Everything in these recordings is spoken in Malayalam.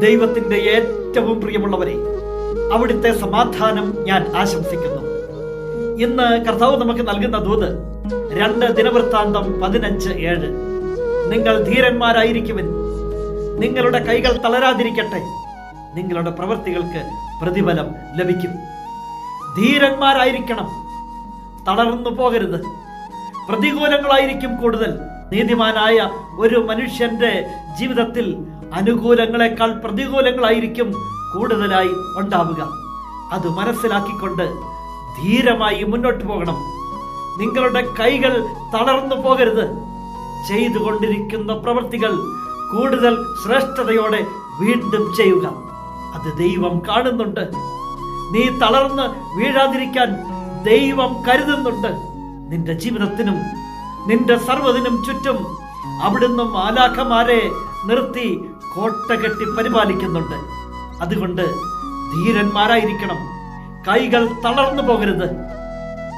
ദൈവത്തിന്റെ ഏറ്റവും പ്രിയമുള്ളവരെ അവിടുത്തെ സമാധാനം ഞാൻ ആശംസിക്കുന്നു. ഇന്ന് കർത്താവ് നമുക്ക് നൽകുന്ന ദൂത് രണ്ട് ദിനവൃത്താന്തം പതിനഞ്ച് ഏഴ്. നിങ്ങൾ ധീരന്മാരായിരിക്കുവിൻ. നിങ്ങളുടെ കൈകൾ തളരാതിരിക്കട്ടെ. നിങ്ങളുടെ പ്രവൃത്തികൾക്ക് പ്രതിഫലം ലഭിക്കും. ധീരന്മാരായിരിക്കണം. തളർന്നു പോകരുത്. പ്രതികൂലങ്ങളായിരിക്കും കൂടുതൽ. നീതിമാനായ ഒരു മനുഷ്യന്റെ ജീവിതത്തിൽ അനുകൂലങ്ങളെക്കാൾ പ്രതികൂലങ്ങളായിരിക്കും കൂടുതലായി ഉണ്ടാവുക. അത് മനസ്സിലാക്കിക്കൊണ്ട് ധീരമായി മുന്നോട്ട് പോകണം. നിങ്ങളുടെ കൈകൾ തളർന്നു പോകരുത്. ചെയ്തുകൊണ്ടിരിക്കുന്ന പ്രവൃത്തികൾ കൂടുതൽ ശ്രേഷ്ഠതയോടെ വീണ്ടും ചെയ്യുക. അത് ദൈവം കാണുന്നുണ്ട്. നീ തളർന്ന് വീഴാതിരിക്കാൻ ദൈവം കരുതുന്നുണ്ട്. നിന്റെ ജീവിതത്തിനും നിന്റെ സർവതിനും ചുറ്റും അവിടുന്ന് മാലാഖമാരെ നിർത്തി കോട്ട കെട്ടി പരിപാലിക്കുന്നുണ്ട്. അതുകൊണ്ട് ധീരന്മാരായിരിക്കണം. കൈകൾ തളർന്നു പോകരുത്.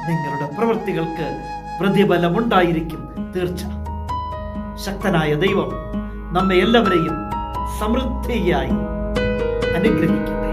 നിങ്ങളുടെ പ്രവൃത്തികൾക്ക് പ്രതിഫലമുണ്ടായിരിക്കും തീർച്ച. ശക്തനായ ദൈവം നമ്മെ എല്ലാവരെയും സമൃദ്ധിയായി അനുഗ്രഹിക്കും